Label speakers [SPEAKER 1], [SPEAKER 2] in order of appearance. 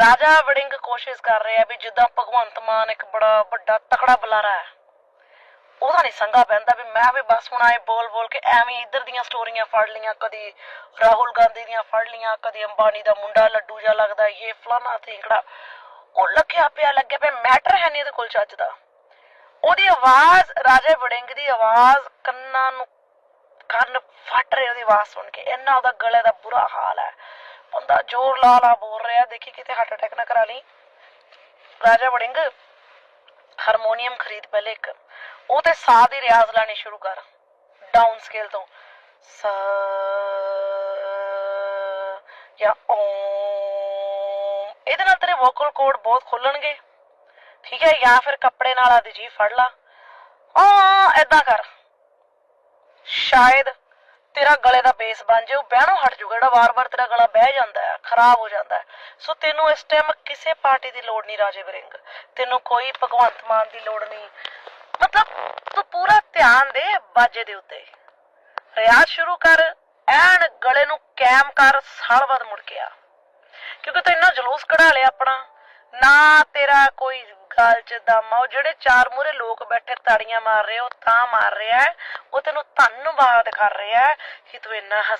[SPEAKER 1] ਰਾਜਾ ਵੜਿੰਗ ਕੋਸ਼ਿਸ਼ ਕਰ ਰਿਹਾ ਵੀ ਜਿੱਦਾਂ ਭਗਵੰਤ ਮਾਨ ਇੱਕ ਬੜਾ ਵੱਡਾ ਤਕੜਾ ਬੁਲਾਰਾ ਹੈ। ਉਹਦਾ ਨਹੀਂ ਸੰਗਾ ਪੈਂਦਾ ਵੀ ਮੈਂ ਵੀ ਬਸ ਹੁਣ ਆਏ ਬੋਲ ਬੋਲ ਕੇ ਐਵੇਂ ਇੱਧਰ ਦੀਆਂ ਸਟੋਰੀਆਂ ਫੜ ਲੀਆਂ ਕਦੀ ਰਾਹੁਲ ਗਾਂਧੀ ਦੀਆਂ ਫੜ ਲੀਆਂ ਕਦੀ ਅੰਬਾਨੀ ਦਾ ਮੁੰਡਾ ਲੱਡੂ ਜਿਹਾ ਲੱਗਦਾ, ਇਹ ਫਲਾਣਾ ਥਿੰਕੜਾ। ਉਹ ਲੱਗਿਆ ਪਿਆ ਲੱਗਿਆ ਪਿਆ ਮੈਟਰ ਹੈ ਨਹੀਂ ਇਹਦੇ ਕੋਲ ਚੱਜ ਦਾ। ਉਹਦੀ ਆਵਾਜ਼, ਰਾਜੇ ਵੜਿੰਗ ਦੀ ਆਵਾਜ਼ ਕੰਨਾਂ ਨੂੰ ਕੰਨ ਫਟ ਰਹੇ ਉਹਦੀ ਆਵਾਜ਼ ਸੁਣ ਕੇ। ਇੰਨਾ ਉਹਦਾ ਗਲੇ ਦਾ ਬੁਰਾ ਹਾਲ ਹੈ। ਬੰਦਾ ਜ਼ੋਰ ਲਾ ਲਾ ਬੋਲ ਰਿਹਾ ਦੇਖੀ ਕਿਤੇ ਹਾਰਟ ਅਟੈਕ ਨਾ ਕਰਾ ਲਈ। ਰਾਜਾ ਵੜਿੰਗ ਹਾਰਮੋਨੀਅਮ ਖਰੀਦ ਪਹਿਲੇ ਇੱਕ। ਉਹ ਤੇ ਸਾਹ ਦੀ ਰਿਆਜ਼ ਲਾਣੀ ਸ਼ੁਰੂ ਕਰ। ਡਾਊਨ ਸਕੇਲ ਤੋਂ। ਸ, ਜਾਂ ਓਮ। ਇਹਦੇ ਨਾਲ ਤੇਰੇ ਵੋਕਲ ਕੋਡ ਬਹੁਤ ਖੁੱਲਣਗੇ। ਠੀਕ ਹੈ, ਜਾਂ ਫਿਰ ਕੱਪੜੇ ਨਾਲ ਆਦੀ ਜੀ ਫੜ ਲਾ। ਆ ਏਦਾਂ ਕਰ। ਸ਼ਾਇਦ ਤੇਰਾ ਗਲੇ ਦਾ ਬੇਸ ਬਣ ਜਾਏ ਬਹਿਣੋਂ ਹਟ ਜਾਊਗਾ ਜਿਹੜਾ ਵਾਰ-ਵਾਰ ਤੇਰਾ ਗਲਾ ਬਹਿ ਜਾਂਦਾ ਹੈ, ਖਰਾਬ ਹੋ ਜਾਂਦਾ ਹੈ। ਸੋ ਤੈਨੂੰ ਇਸ ਟਾਈਮ ਕਿਸੇ ਪਾਰਟੀ ਦੀ ਲੋੜ ਨਹੀਂ, ਰਾਜੇ ਵਰਿੰਗ। ਤੈਨੂੰ ਕੋਈ ਭਗਵੰਤ ਮਾਨ ਦੀ ਲੋੜ ਨਹੀਂ। ਮਤਲਬ, ਤੂੰ ਪੂਰਾ ਧਿਆਨ ਦੇ ਬਾਜੇ ਦੇ ਉੱਤੇ। ਰਿਆਜ਼ ਸ਼ੁਰੂ ਕਰ, ਐਨ ਗਲੇ ਨੂੰ ਕੈਮ ਕਰ, ਸਾਲ ਬਾਅਦ ਮੁੜ ਕੇ ਆ। ਕਿਉਂਕਿ ਤੂੰ ਇੰਨਾ ਜਲੂਸ ਕਢਾ ਲਿਆ ਆਪਣਾ। ਨਾ ਤੇਰਾ ਕੋਈ ਗੱਲ ਚ ਦਮ ਉਹ ਜਿਹੜੇ ਚਾਰ ਮੂਰੇ ਲੋਕ ਬੈਠੇ ਤਾੜੀਆਂ ਮਾਰ ਰਹੇ ਉਹ ਤਾਂ ਮਾਰ ਰਿਹਾ ਉਹ ਤੈਨੂੰ ਧੰਨਵਾਦ ਕਰ ਰਿਹਾ ਕਿ ਤੂੰ ਇੰਨਾ